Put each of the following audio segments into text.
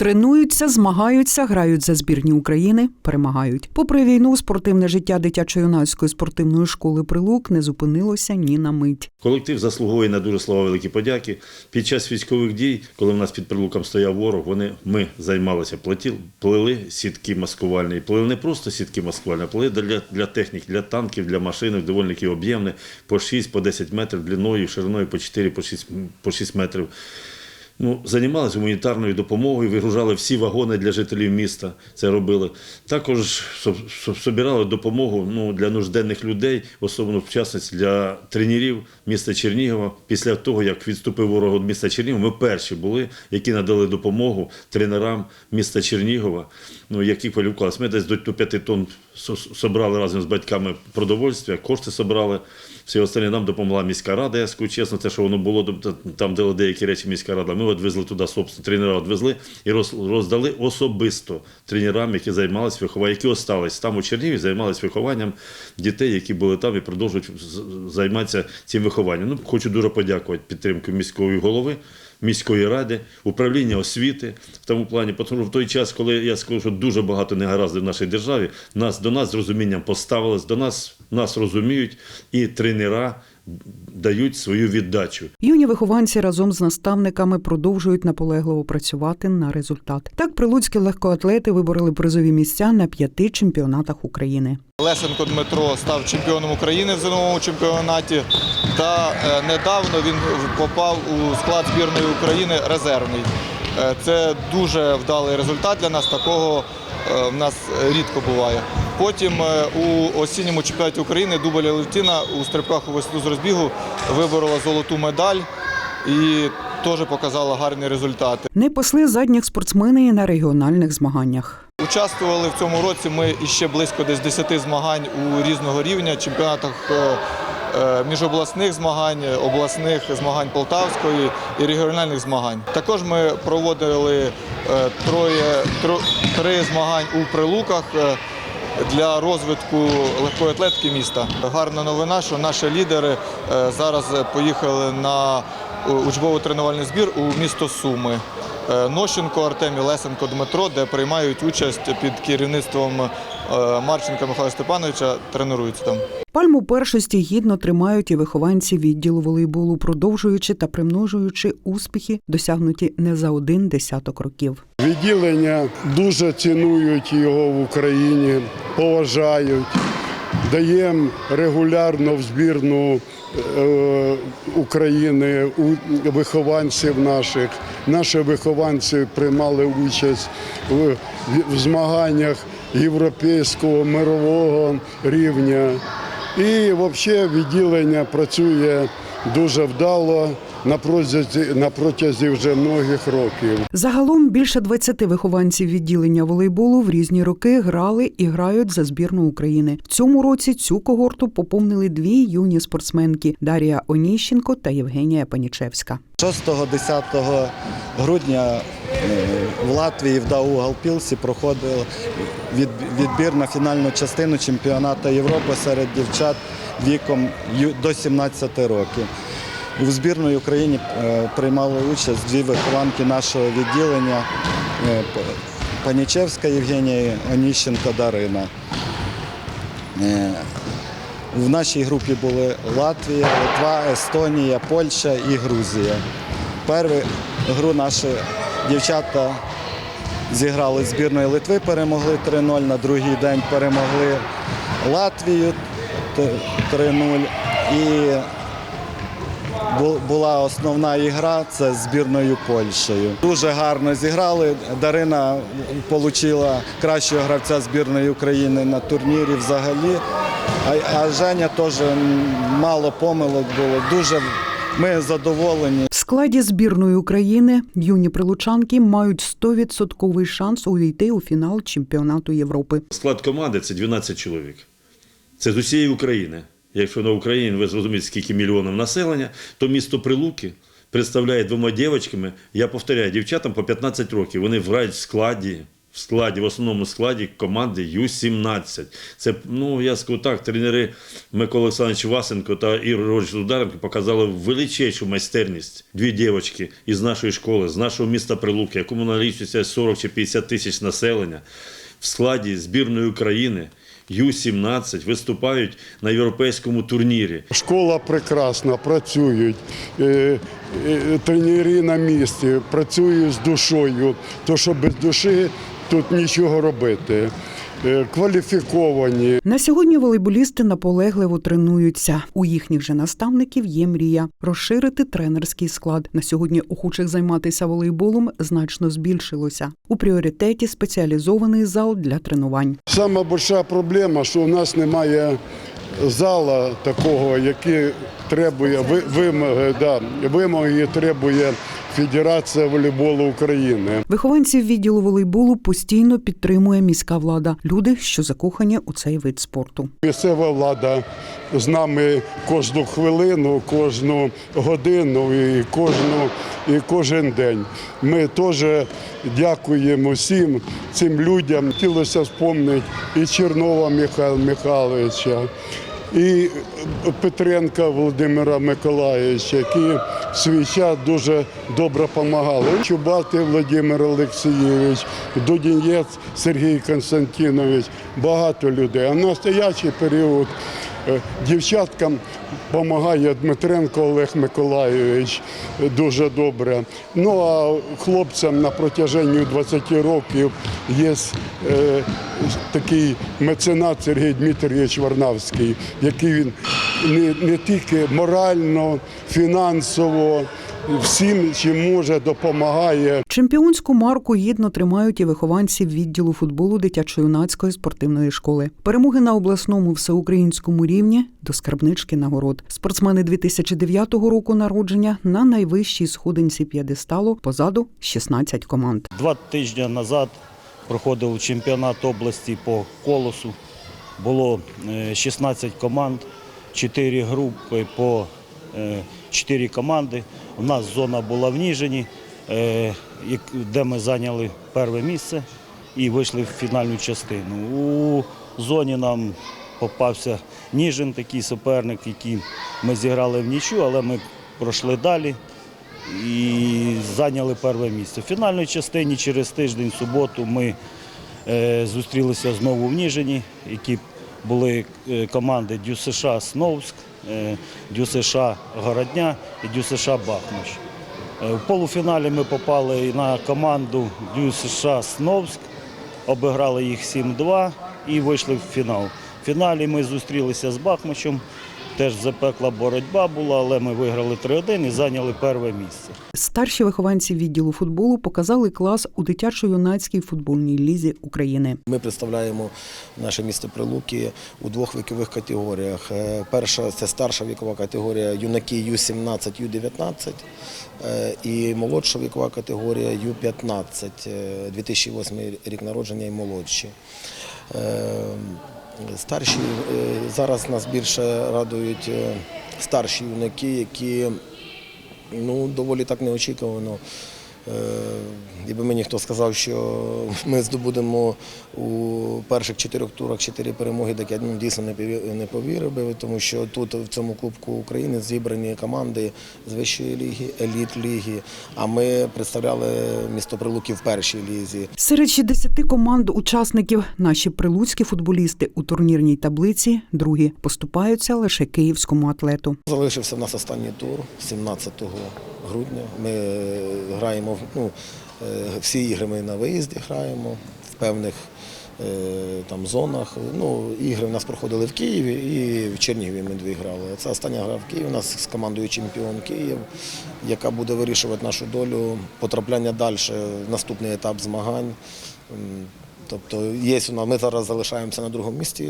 Тренуються, змагаються, грають за збірні України, перемагають. Попри війну, спортивне життя дитячо-юнацької спортивної школи Прилук не зупинилося ні на мить. Колектив заслуговує на дуже слова великі подяки. Під час військових дій, коли в нас під прилуком стояв ворог, вони ми займалися платіл, плели сітки маскувальні. Плели не просто сітки маскувальні, а плели для, для технік, для танків, для машин, доволі об'ємне, по 6, по 10 метрів длиною, шириною по 4, по 6, по 6 метрів. Ну, займалися гуманітарною допомогою, вигружали всі вагони для жителів міста. Це робили. Також збирали допомогу ну, для нужденних людей, особливо в частності для тренерів міста Чернігова. Після того, як відступив ворог від міста Чернігова, ми перші були, які надали допомогу тренерам міста Чернігова, ну, які кваліфікувалися. Ми десь до 5 тонн зібрали разом з батьками продовольствя, кошти зібрали. Всі останні нам допомогла міська рада, я скажу чесно, те, що воно було, тобто там, де деякі речі міська рада. Ми відвезли туди, собственно, тренера відвезли і роз- роздали особисто тренерам, які займалися вихованням, які остались там у Чернігові, займалися вихованням дітей, які були там і продовжують займатися цим вихованням. Ну, хочу дуже подякувати підтримку міської голови. Міської ради, управління освіти в тому плані, тому в той час, коли я скажу, що дуже багато негараздів в нашій державі, нас до нас з розумінням поставилось, до нас нас розуміють, і тренера дають свою віддачу. Юні вихованці разом з наставниками продовжують наполегливо працювати на результат. Так прилуцькі легкоатлети вибороли призові місця на п'яти чемпіонатах України. Лесенко Дмитро став чемпіоном України в зимовому чемпіонаті. Та е, недавно він попав у склад збірної України резервний. Е, Це дуже вдалий результат для нас. Такого е, в нас рідко буває. Потім е, у осінньому чемпіонаті України Дуболя Левтіна у стрибках у висоту з розбігу виборола золоту медаль і теж показала гарні результати. Не пасли задніх спортсмени і на регіональних змаганнях. Участвували в цьому році ми іще близько десь 10 змагань у різного рівня, чемпіонатах е, е, міжобласних змагань, обласних змагань Полтавської і регіональних змагань. Також ми проводили троє, тро- три змагань у прилуках. Для розвитку легкої атлетики міста гарна новина, що наші лідери е, зараз поїхали на е, учбово-тренувальний збір у місто Суми. Е, Нощенко Артем Лесенко Дмитро, де приймають участь під керівництвом Марченка Михайла Степановича, тренуються там. Пальму першості гідно тримають і вихованці відділу волейболу, продовжуючи та примножуючи успіхи, досягнуті не за один десяток років. Відділення дуже цінують його в Україні, поважають. Даємо регулярно в збірну е, України у вихованців наших. Наші вихованці приймали участь в змаганнях європейського мирового рівня. І взагалі відділення працює дуже вдало на протязі, на протязі вже многих років. Загалом більше 20 вихованців відділення волейболу в різні роки грали і грають за збірну України. В цьому році цю когорту поповнили дві юні спортсменки Дар'я Оніщенко та Євгенія Панічевська. 6-10 грудня е, в Латвії в Даугавпілсі проходив відбір на фінальну частину чемпіонату Європи серед дівчат віком до 17 років. У збірної Україні е, приймали участь дві вихованки нашого відділення е, Панічевська Євгенія і Оніщенко Дарина. Е, в нашій групі були Латвія, Литва, Естонія, Польща і Грузія. Першу гру наші дівчата зіграли збірної Литви, перемогли 3-0, на другий день перемогли Латвію 3-0. І бу- була основна ігра це з збірною Польщею. Дуже гарно зіграли. Дарина отримала кращого гравця збірної України на турнірі взагалі. А, а Женя теж мало помилок було. Дуже ми задоволені. В складі збірної України юні прилучанки мають 100% шанс увійти у фінал чемпіонату Європи. Склад команди це 12 чоловік. Це з усієї України. Якщо на Україні ви зрозумієте, скільки мільйонів населення, то місто Прилуки представляє двома дівчатками, я повторяю, дівчатам по 15 років. Вони грають в складі, в складі, в основному складі команди Ю-17. Це, ну, я скажу так, тренери Микола Олександрович Васенко та Ігор Григорович Ударенко показали величезну майстерність. Дві дівчатки із нашої школи, з нашого міста Прилуки, якому налічується 40 чи 50 тисяч населення, в складі збірної України Ю-17 виступають на європейському турнірі. Школа прекрасна, працюють, е, е, тренери на місці, працюють з душою, то що без душі тут нічого робити. Е, Кваліфіковані, На сьогодні волейболісти наполегливо тренуються. У їхніх же наставників є мрія розширити тренерський склад. На сьогодні охочих займатися волейболом значно збільшилося. У пріоритеті спеціалізований зал для тренувань. Сама більша проблема, що у нас немає зала такого, який требує вимоги, да, вимоги требує Федерація волейболу України. Вихованців відділу волейболу постійно підтримує міська влада. Люди, що закохані у цей вид спорту. Місцева влада з нами кожну хвилину, кожну годину і кожну і кожен день. Ми теж дякуємо всім цим людям. Хотілося вспомнити і Чернова Михайла Михайловича, і Петренка Володимира Миколаївича, які в свій час дуже добре допомагали. Чубати Володимир Олексійович, Дудінєць Сергій Константинович, багато людей. А в настоящий період дівчаткам допомагає Дмитренко Олег Миколайович е, дуже добре. Ну а хлопцям на протяженні 20 років є е, такий меценат Сергій Дмитрович Варнавський, який він не, не тільки морально, фінансово, всім, чим може, допомагає. Чемпіонську марку гідно тримають і вихованці відділу футболу дитячо-юнацької спортивної школи. Перемоги на обласному всеукраїнському рівні до скарбнички нагород. Спортсмени 2009 року народження на найвищій сходинці п'єдесталу позаду 16 команд. Два тижні назад проходив чемпіонат області по колосу. Було е, 16 команд, 4 групи по 4 команди. У нас зона була в Ніжині, е, де ми зайняли перше місце і вийшли в фінальну частину. У зоні нам попався Ніжин, такий суперник, який ми зіграли в нічю, але ми пройшли далі і зайняли перше місце. В фінальній частині через тиждень, суботу, ми е, зустрілися знову в Ніжині, які були е, команди Дю США Сновськ, е, Дю США Городня і Дю США Бахмач. Е, В полуфіналі ми попали на команду Дю США Сновськ, обіграли їх 7-2 і вийшли в фінал. В фіналі ми зустрілися з Бахмачем. Теж запекла боротьба була, але ми виграли 3-1 і зайняли перше місце. Старші вихованці відділу футболу показали клас у дитячо-юнацькій футбольній лізі України. Ми представляємо наше місто Прилуки у двох вікових категоріях. Е, Перша це старша вікова категорія юнаки Ю-17, Ю-19 е, і молодша вікова категорія Ю-15, е, 2008 рік народження і молодші. Старші е, зараз нас більше радують е, старші юнаки, які ну, доволі так неочікувано. Е, Якби мені хто сказав, що ми здобудемо у перших чотирьох турах чотири перемоги, так я ну, дійсно не повірив би, тому що тут в цьому Кубку України зібрані команди з вищої ліги, еліт ліги, а ми представляли місто Прилуки в першій лізі. Серед 60 команд учасників наші прилуцькі футболісти у турнірній таблиці другі поступаються лише київському атлету. Залишився в нас останній тур 17 грудня. Ми граємо ну, е, всі ігри ми на виїзді граємо в певних е, там зонах. Ну, ігри в нас проходили в Києві і в Чернігові ми дві грали. Це остання гра в Києві у нас з командою Чемпіон Київ, яка буде вирішувати нашу долю потрапляння далі наступний етап змагань. Тобто є у нас, ми зараз залишаємося на другому місці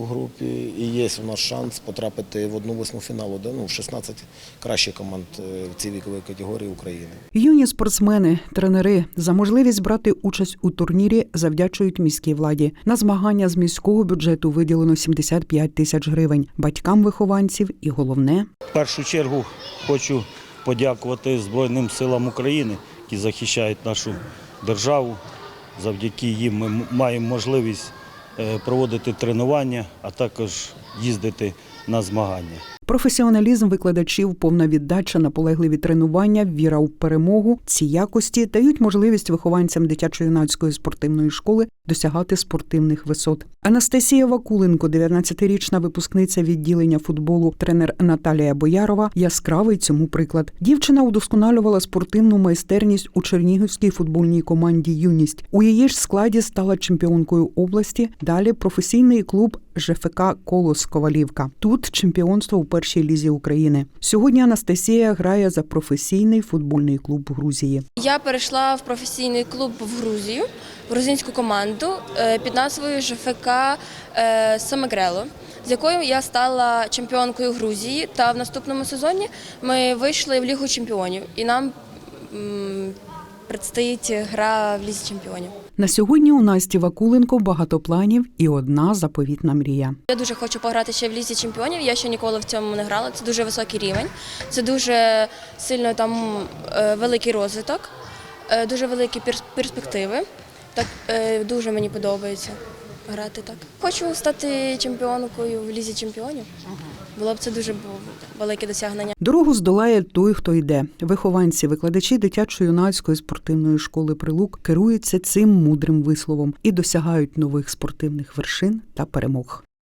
у групі, і є у нас шанс потрапити в одну восьму фіналу, де ну, 16 кращих команд е, в цій віковій категорії України. Юні спортсмени, тренери за можливість брати участь у турнірі завдячують міській владі. На змагання з міського бюджету виділено 75 тисяч гривень батькам вихованців і головне В першу чергу хочу подякувати Збройним силам України, які захищають нашу державу. Завдяки їм ми маємо можливість е, проводити тренування, а також їздити на змагання. Професіоналізм викладачів, повна віддача, наполегливі тренування, віра у перемогу. Ці якості дають можливість вихованцям дитячо-юнацької спортивної школи досягати спортивних висот. Анастасія Вакуленко, 19-річна випускниця відділення футболу, тренер Наталія Боярова, яскравий цьому приклад. Дівчина удосконалювала спортивну майстерність у Чернігівській футбольній команді Юність. У її ж складі стала чемпіонкою області. Далі професійний клуб ЖФК Колос Ковалівка. Тут чемпіонство у першій лізі України. Сьогодні Анастасія грає за професійний футбольний клуб Грузії. Я перейшла в професійний клуб в Грузію, в грузинську команду е, під назвою ЖФК е, Самегрело, з якою я стала чемпіонкою Грузії. Та в наступному сезоні ми вийшли в Лігу чемпіонів, і нам предстоїть гра в Лізі чемпіонів. На сьогодні у Насті Вакуленко багато планів і одна заповітна мрія. Я дуже хочу пограти ще в лізі чемпіонів. Я ще ніколи в цьому не грала. Це дуже високий рівень, це дуже сильно там е, великий розвиток, е, дуже великі перс- перспективи. Так е, дуже мені подобається грати так. Хочу стати чемпіонкою в лізі чемпіонів. Було б це дуже велике досягнення. Дорогу здолає той, хто йде. Вихованці, викладачі дитячо-юнацької спортивної школи Прилук керуються цим мудрим висловом і досягають нових спортивних вершин та перемог.